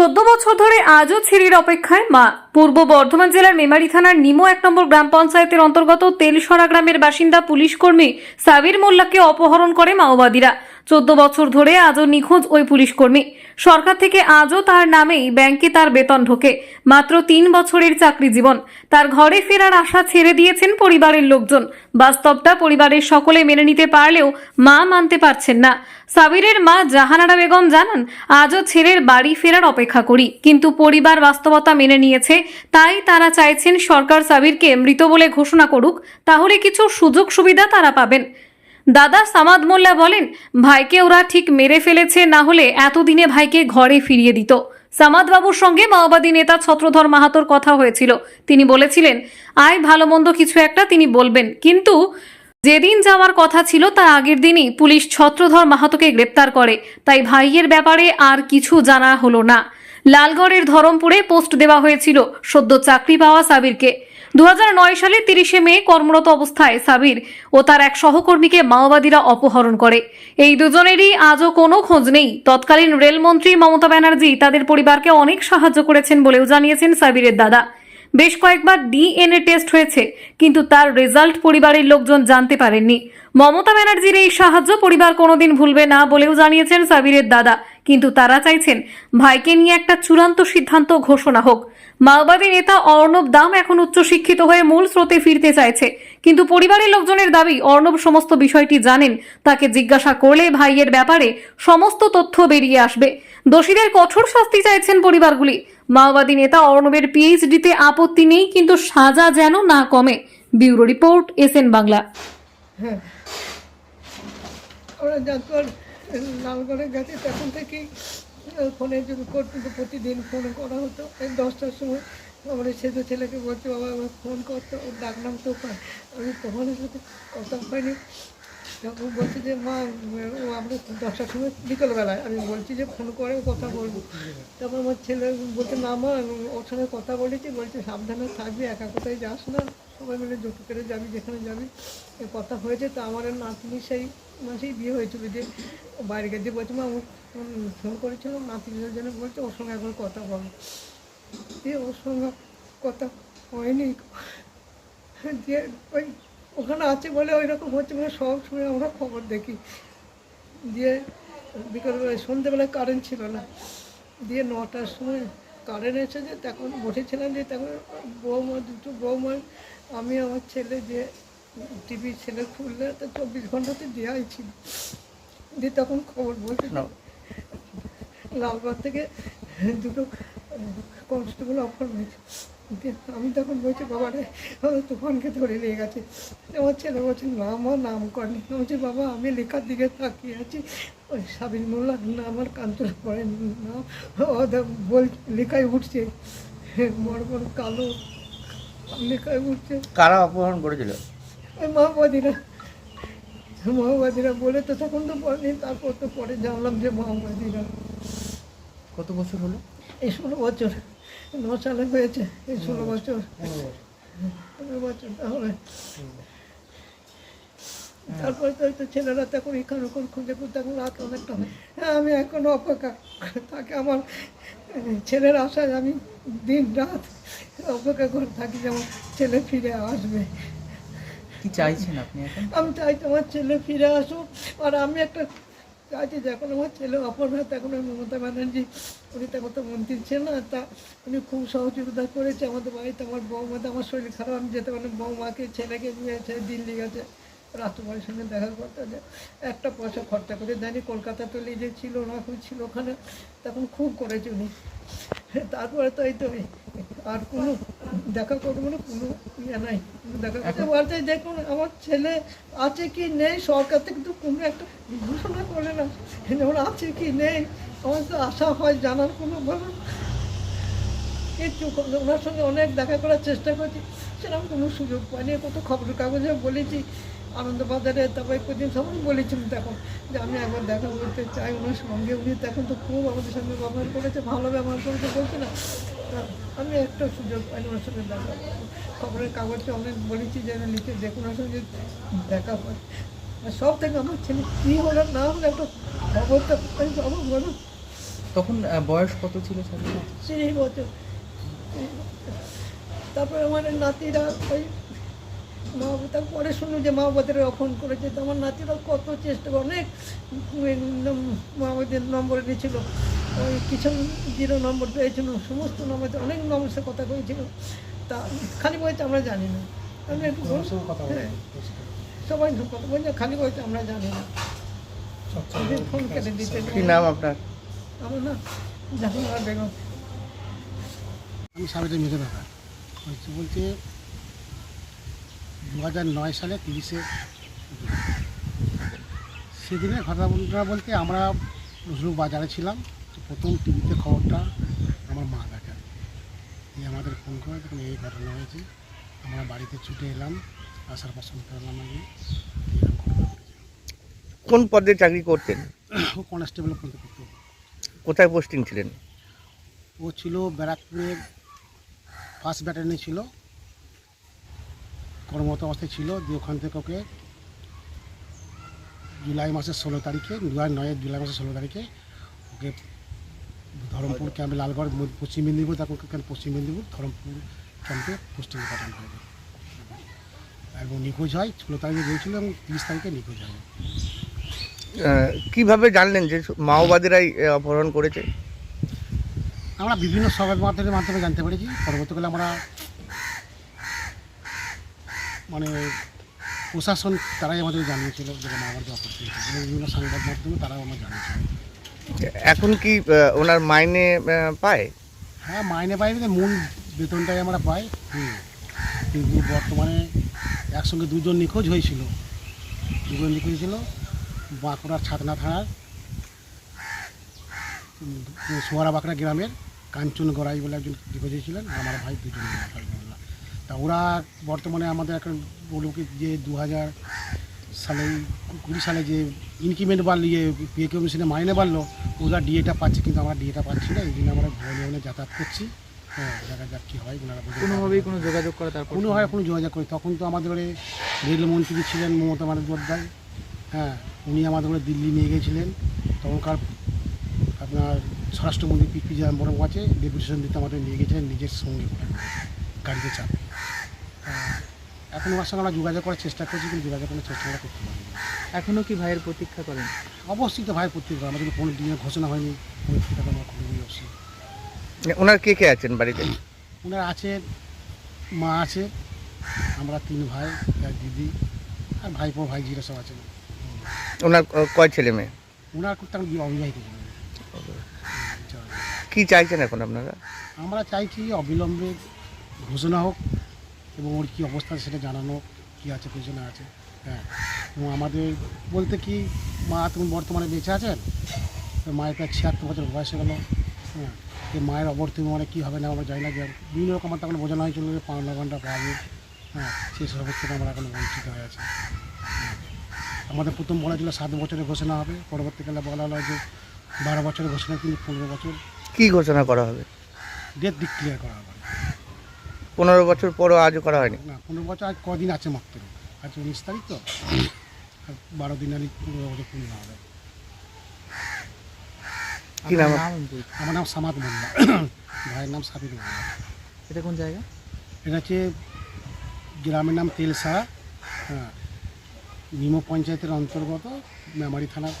চোদ্দ বছর ধরে আজও ছেড়ির অপেক্ষায়। মা, পূর্ব বর্ধমান জেলার মেমারি থানার নিমো এক নম্বর গ্রাম পঞ্চায়েতের অন্তর্গত তেলসরা গ্রামের বাসিন্দা পুলিশ কর্মী সাবির মোল্লাকে অপহরণ করে মাওবাদীরা। চোদ্দ বছর ধরে আজও নিখোঁজ ওই পুলিশ কর্মী। সরকার থেকে আজও তার নামেই ব্যাংকে তার বেতন ঢোকে। মাত্র তিন বছরের চাকরি জীবন। তার ঘরে ফেরার আশা ছেড়ে দিয়েছেন পরিবারের লোকজন। বাস্তবটা পরিবারের সকলে মেনে নিতে পারলেও মা মানতে পারছেন না। সাবিরের মা জাহানারা বেগম জানান, আজও ছেলের বাড়ি ফেরার অপেক্ষা করি। কিন্তু পরিবার বাস্তবতা মেনে নিয়েছে, তাই তারা চাইছেন সরকার সাবিরকে মৃত বলে ঘোষণা করুক। তাহলে কিছু সুযোগ সুবিধা তারা পাবেন। দাদা সামাদ মোল্লা বলেন, ভাইকে ওরা ঠিক মেরে ফেলেছে, না হলে এতদিনে ভাইকে ঘরে ফিরিয়ে দিত। সামাদ বাবুর সঙ্গে মাওবাদী নেতা ছত্রধর মাহাতোর কথা হয়েছিল। তিনি বলেছিলেন, আয়, ভালো মন্দ কিছু একটা তিনি বলবেন। কিন্তু যেদিন যাওয়ার কথা ছিল তার আগের দিনই পুলিশ ছত্রধর মাহাতোকে গ্রেপ্তার করে। তাই ভাইয়ের ব্যাপারে আর কিছু জানা হলো না। লালগড়ের ধরমপুরে পোস্ট দেওয়া হয়েছিল সদ্য চাকরি পাওয়া সাবিরকে। দু হাজার নয় সালে তিরিশে মে কর্মরত অবস্থায় সাবির ও তার এক সহকর্মীকে মাওবাদীরা অপহরণ করে। এই দুজনেরই আজও কোনো খোঁজ নেই। তৎকালীন রেলমন্ত্রী মমতা ব্যানার্জি তাদের পরিবারকে অনেক সাহায্য করেছেন বলেও জানিয়েছেন সাবিরের দাদা। বেশ কয়েকবার ডিএনএ টেস্ট হয়েছে, কিন্তু তার রেজাল্ট পরিবারের লোকজন জানতে পারেননি। মমতা ব্যানার্জির এই সাহায্য পরিবার কোনোদিন ভুলবে না বলেও জানিয়েছেন সাবিরের দাদা। কিন্তু তারা চাইছেন ভাইকে নিয়ে একটা চূড়ান্ত সিদ্ধান্ত ঘোষণা হোক। মাওবাদী নেতা অর্ণব দাম এখন উচ্চশিক্ষিত হয়ে মূল স্রোতে ফিরতে চাইছে। কিন্তু পরিবারের লোকজনের দাবি, অর্ণব সমস্ত বিষয়টি জানেন। তাকে জিজ্ঞাসা করলে ভাইয়ের ব্যাপারে সমস্ত তথ্য বেরিয়ে আসবে। দোষীদের কঠোর শাস্তি চাইছেন পরিবারগুলি। মাওবাদী নেতা অর্ণবের পিএইচডিতে আপত্তি নেই, কিন্তু সাজা যেন না কমে। Bureau report SN Bangla. হ্যাঁ। আমরা যখন লালগড়ে গেছি তখন থেকেই ফোনে করতো প্রতিদিন ফোন করা হতো। এই দশটার সময় আমার সেজো ছেলেকে বলছে, বাবা, আমার ফোন করতো ওর ডাক নাম তো আমি তোমাদের সাথে কথা হয়নি। তখন বলছে যে, মা, ও আমরা দশটার সময়, বিকেলবেলায়। আমি বলছি যে, ফোন করে কথা বলব। তারপর আমার ছেলে বলছে, না, মা ওর সঙ্গে কথা বলেছি। বলছে, সাবধানে থাকবি, একা কোথায় যাস না। সবাই মিলে জোটু যাবি, যেখানে যাবি কথা হয়েছে। তো আমার নাতনি সেই মাসেই বিয়ে হয়েছিল যে বাইরে গেছে। বলছে, মা ফোন করেছিলাম নাতনির জন্য বলছে, ওর সঙ্গে একবার কথা বলো। দিয়ে ওর সঙ্গে কথা হয়নি। দিয়ে ওই ওখানে আছে বলে ওই রকম হচ্ছে বলে সব সময় আমরা খবর দেখি। দিয়ে বিকেলবেলা সন্ধ্যেবেলায় কারেন্ট ছিল না। দিয়ে নটার সময় কারেন্ট এসেছে, তখন বসেছিলাম যে তখন বৌমা, দুটো বৌমা আমি আমার ছেলে যে টিভি ছেলে খুললে তো চব্বিশ ঘন্টাতে দেওয়াই ছিল। দিয়ে তখন খবর বলতে লালবাগ থেকে দুটো কনস্টেবল অফার হয়েছে। আমি তখন বলছি বাবা রে আমাদের তুফানকে ধরে নিয়ে গেছে। আমার ছেলে বলছে না আমার নাম করেনি। বলছে বাবা আমি লেখার দিকে তাকিয়ে আছি। ওই সাবিন মোল্লা না আমার কান্তরা পড়ে না লেখায় উঠছে। বড় বড় কালো কারা অপহরণ করেছিল? মাওবাদীরা। মাওবাদীরা বলে তো তখন তো বলেনি তারপর তো পরে জানলাম যে মাওবাদীরা। কত বছর হলো? এই ষোলো বছর। ন সালে হয়েছে এই ষোলো বছর। পনেরো বছর। তাহলে। তারপরে তো তো ছেলেরা তখন এখানে ওখানে খুঁজে খুঁজে তখন রাত অনেকটা হয়। হ্যাঁ আমি এখনও অপেক্ষা। তাকে আমার ছেলের আশায় আমি দিন রাত অপেক্ষা করে থাকি যে আমার ছেলে ফিরে আসবে। কি চাইছেন আপনি এখন? আমি চাই তোমার ছেলে ফিরে আসুক। আর আমি একটা চাইছি যখন আমার ছেলে অপর হয় তখন ওই মমতা ব্যানার্জি উনি তখন তো মন্ত্রী ছিল না তা উনি খুব সহযোগিতা করেছে আমাদের বাড়িতে। আমার বৌমাতে আমার শরীর খারাপ আমি যেতে পারি বৌমাকে ছেলেকে নিয়ে দিল্লি গেছে। রাষ্ট্রপতির সঙ্গে দেখা করতে যে একটা পয়সা খরচা করে দেয়নি কলকাতা তো লিজে ছিল না খুব ছিল ওখানে। তখন খুব করেছে উনি। তারপরে তো এই তো আর কোনো দেখা করব না কোনো ইয়ে নাই। দেখা করতে বলতে দেখুন আমার ছেলে আছে কি নেই? সরকার থেকে তো কোনো একটা ঘোষণা করে না। যেমন আছে কি নেই? আমার তো আশা হয় জানার কোনো কিচ্ছু ওনার সঙ্গে অনেক দেখা করার চেষ্টা করছি। সেরকম কোনো সুযোগ পাইনি। কত খবরের কাগজে বলেছি। আনন্দবাজারে তারপরে কদিন সবাই বলেছিলাম তখন যে আমি একবার দেখা করতে চাই ওনার সঙ্গে। উনি তখন তো খুব আমাদের সঙ্গে ব্যবহার করেছে ভালো ব্যবহার করেছে বলছে না। আমি একটা সুযোগ পাইনি ওনার সঙ্গে দেখা খবরের কাগজে অনেক বলেছি যে লিখে দেখুন ওনার সঙ্গে দেখা হয়। আর সব থেকে আমার ছেলে কী হলো না হলো একটা খবরটা পাই বাবা বলো? তখন বয়স কত ছিল তিরিশ বছর। তারপরে আমার নাতিরা ওই মা তারপরে শুনলাম যে মা বাবাদের ফোন করেছে। তো আমার নাতিরা কত চেষ্টা অনেক মা বাবাদের নম্বর নিয়েছিল ওই কিছু জিরো নম্বর পেয়েছিল সমস্ত নম্বর অনেক নম্বর সে কথা কয়েছিল তা খালি বলছে আমরা জানি না। আমি একটু হ্যাঁ, সবাই কথা বলছে খালি বলছে আমরা জানি না। ফোন কেটে দিতে কি নাম আপনার? আমার না জাহাঙ্গীর বেগম। আমি সাবিত্রী মেজো ব্যাপার হচ্ছে বলতে দু হাজার নয় সালে তিরিশে সেদিনের ঘটনা বলতে আমরা নজরুল বাজারে ছিলাম। প্রথম টিভিতে খবরটা আমার মা দেখেন। এই আমাদের ফোন করে তখন এই ঘটনা হয়েছে। আমরা বাড়িতে ছুটে এলাম আসার পর শুনতে পেলাম আমি। কোন পদে চাকরি করতেন? ও কনস্টেবল পর্যন্ত করতো। কোথায় পোস্টিং ছিলেন? ও ছিল ব্যারাকপুরের ফার্স্ট ব্যাটালিয়নে ছিল। কর্মরত অবস্থায় ছিল দিয়ে ওখান থেকে ওকে জুলাই মাসের ষোলো তারিখে দু হাজার নয়ের জুলাই মাসের ষোলো তারিখে ওকে ধরমপুর ক্যাম্পে লালগড় পশ্চিম মেদিনীপুর তারপর পশ্চিম মেদিনীপুর ধরমপুর ক্যাম্পে পোস্টিং পাঠানো হবে এবং নিখোঁজ হয় ষোলো তারিখে গিয়েছিল এবং তিরিশ তারিখে নিখোঁজ হয়। কীভাবে জানলেন যে মাওবাদীরাই অপহরণ করেছে? আমরা বিভিন্ন সংবাদ মাধ্যমের মাধ্যমে জানতে পেরেছি। পরবর্তীকালে আমরা মানে প্রশাসন তারাই আমাদের জানিয়েছিল যে মামাবাদী অপরাধী এবং বিভিন্ন সংবাদ মাধ্যমে তারাও আমরা জানিয়েছিল। এখন কি ওনার মাইনে পায়? হ্যাঁ মাইনে পাই মূল বেতনটাই আমরা পাই। কিন্তু বর্তমানে একসঙ্গে দুজন নিখোঁজ হয়েছিল। দুজন নিখোঁজ হয়েছিল বাঁকুড়ার ছাতনা থানার সোয়ারা বাঁকড়া গ্রামের কাঞ্চন গড়াই বলে একজন নিখোঁজ হয়েছিলেন আমার ভাই দুজন তা ওরা বর্তমানে আমাদের এখন বলব কি যে দু হাজার সালে কুড়ি সালে যে ইনক্রিমেন্ট বাড়লো ইয়ে পে কমিশনে মাইনে বাড়লো ওরা ডিএটা পাচ্ছে কিন্তু আমরা ডিএটা পাচ্ছি না এই জন্য আমরা ভবনে যাতায়াত করছি। হ্যাঁ দেখা যাক কী হয় ওনারা কোনোভাবেই কোনো যোগাযোগ করা তারপর কোনোভাবে কোনো যোগাযোগ করি তখন তো আমাদের রেলমন্ত্রী ছিলেন মমতা বন্দ্যোপাধ্যায়। হ্যাঁ উনি আমাদের দিল্লি নিয়ে গিয়েছিলেন। তখনকার আপনার স্বরাষ্ট্রমন্ত্রী পি পি বরং আছে ডেপুটেশন দিতে আমাদের নিয়ে গেছিলেন নিজের সঙ্গে গাড়িতে চাপে এখন ওনার সঙ্গে আমরা যোগাযোগ করার চেষ্টা করছি কিন্তু যোগাযোগ করার চেষ্টা আমরা করতে পারি এখনও কি ভাইয়ের প্রতীক্ষা করেন? অবশ্যই তো ভাই প্রত্যেক আমাদের কোনো দিনের ঘোষণা হয়নি পরীক্ষাটা আমরা খুবই অবশ্যই ওনার কে কে আছেন বাড়িতে? ওনার আছে মা আছে আমরা তিন ভাই এক দিদি আর ভাইপো ভাইজিরা সব আছে ওনার কয় ছেলে মেয়ে? ওনার তেমন অবিবাহিত। কি চাইছেন এখন আপনারা? আমরা চাইছি অবিলম্বে ঘোষণা হোক এবং ওর কী অবস্থা সেটা জানানো কী আছে পিছনে আছে। হ্যাঁ এবং আমাদের বলতে কি মা তুমি বর্তমানে বেঁচে আছেন? মায়ের প্রায় ছিয়াত্তর বছর বয়স হয়ে গেলো। হ্যাঁ এই মায়ের অবর্তী মানে কী হবে না আমরা জানি না যে বিভিন্ন রকম তখন বোঝানো হয়েছিল যে পাওনা ঘণ্টা পাবে হ্যাঁ সেই সব থেকে আমরা এখন বঞ্চিত হয়ে আছি। হ্যাঁ। আমাদের প্রথম বলা ছিল সাত বছরের ঘোষণা হবে পরবর্তীকালে বলা হলো যে বারো বছরের ঘোষণা কিন্তু পনেরো বছর কী ঘোষণা করা হবে? ডেট ডিক্লেয়ার করা হবে। পনেরো বছর পরও আজও করা হয়নি। না পনেরো বছর আজ কদিন আছে মাত্র? আজ উনিশ তারিখ তো? আর বারো দিন আর পনেরো বছর পূর্ণ হবে কি নাম। আমার নাম সামাদ মোল্লা। ভাইয়ের নাম সাবির মোল্লা। এটা কোন জায়গা? এটা হচ্ছে গ্রামের নাম তেলসা হ্যাঁ। নিমো পঞ্চায়েতের অন্তর্গত মেমারি থানার